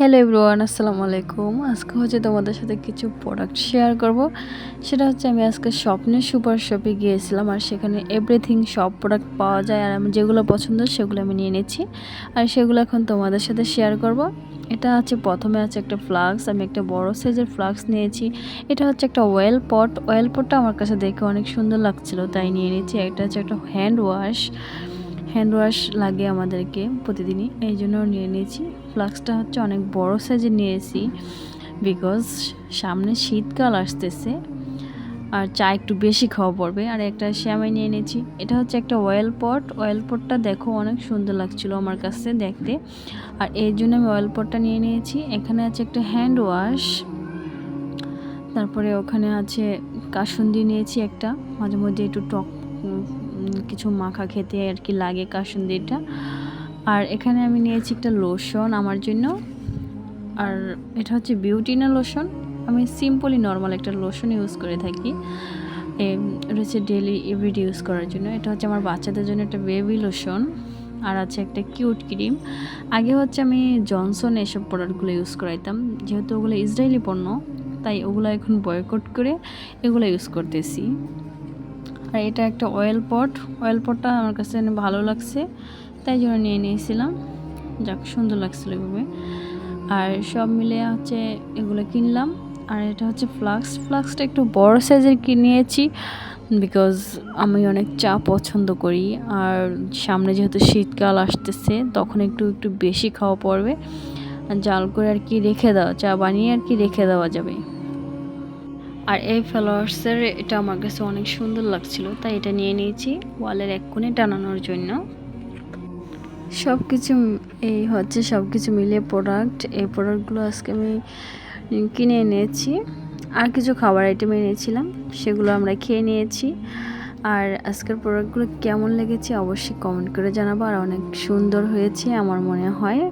Hello everyone, আসসালামু আলাইকুম। আজকে হচ্ছে তোমাদের সাথে কিছু প্রোডাক্ট শেয়ার করব। সেটা হচ্ছে আমি আজকে স্বপ্নের সুপার শপে গিয়েছিলাম আর সেখানে এভরিথিং সব প্রোডাক্ট পাওয়া যায় আর আমি যেগুলো পছন্দ সেগুলো আমি নিয়ে নিয়েছি আর সেগুলো এখন তোমাদের সাথে শেয়ার করব। এটা হচ্ছে প্রথমে আছে একটা ফ্লাক্স আমি একটা বড় সাইজের ফ্লাক্স নিয়েছি। এটা হচ্ছে একটা ওয়েল পট ওয়েল পটটা আমার কাছে দেখে অনেক সুন্দর লাগছিল, তাই নিয়ে নিয়েছি এটা হচ্ছে একটা হ্যান্ড ওয়াশ হ্যান্ড ওয়াশ লাগে আমাদেরকে প্রতিদিনই। এই জন্য নিয়ে নিয়েছি। ফ্লাক্সটা হচ্ছে অনেক বড় সাইজে নিয়েছি বিকজ সামনে শীতকাল আসতেছে আর চা একটু বেশি খাওয়া পড়বে। আর একটা শ্যামাই নিয়ে নিয়েছি। এটা হচ্ছে একটা অয়েল পট অয়েল পটটা দেখো অনেক সুন্দর লাগছিল আমার কাছে দেখতে। আর এই জন্য আমি অয়েল পটটা নিয়ে নিয়েছি। এখানে আছে একটা হ্যান্ড ওয়াশ তারপরে ওখানে আছে কাসুন্দি নিয়েছি একটা। মাঝে মধ্যে একটু টক কিছু মাখা খেতে আর কি লাগে কাসুন্দিটা। আর এখানে আমি নিয়েছি একটা লোশন আমার জন্য। আর এটা হচ্ছে বিউটিনা লোশন আমি সিম্পলি নর্মাল একটা লোশন ইউজ করে থাকি। এটা হচ্ছে ডেলি এভরিডে ইউজ করার জন্য। এটা হচ্ছে আমার বাচ্চাদের জন্য একটা বেবি লোশন আর আছে একটা কিউট ক্রিম আগে হচ্ছে আমি জনসন এসব প্রোডাক্টগুলো ইউজ করাইতাম। যেহেতু ওগুলো ইসরায়েলি পণ্য, তাই ওগুলো এখন বয়কট করে এগুলো ইউজ করতেছি। আর এটা একটা অয়েল পট অয়েল পটটা আমার কাছে ভালো লাগছে, তাই জন্য নিয়ে নিয়েছিলাম। যাক, সুন্দর লাগছিল এভাবে। আর সব মিলে হচ্ছে এগুলো কিনলাম। আর এটা হচ্ছে ফ্লাক্স ফ্লাক্সটা একটু বড় সাইজের কিনিয়েছি বিকজ আমি অনেক চা পছন্দ করি। আর সামনে যেহেতু শীতকাল আসতেছে, তখন একটু একটু বেশি খাওয়া পড়বে। জাল করে আর কি রেখে দেওয়া, চা বানিয়ে আর কি রেখে দেওয়া যাবে। আর এই ফ্লাওয়ার্সের এটা আমার কাছে অনেক সুন্দর লাগছিল, তাই এটা নিয়ে নিয়েছি ওয়ালের এক কোণে টানানোর জন্য। সব কিছু এই হচ্ছে সব কিছু মিলিয়ে প্রোডাক্ট এই প্রোডাক্টগুলো আজকে আমি কিনে এনেছি। আর কিছু খাবার আইটেম এনেছিলাম, সেগুলো আমরা খেয়ে নিয়েছি। আর আজকের প্রোডাক্টগুলো কেমন লেগেছে অবশ্যই কমেন্ট করে জানাব, আর অনেক সুন্দর হয়েছে আমার মনে হয়।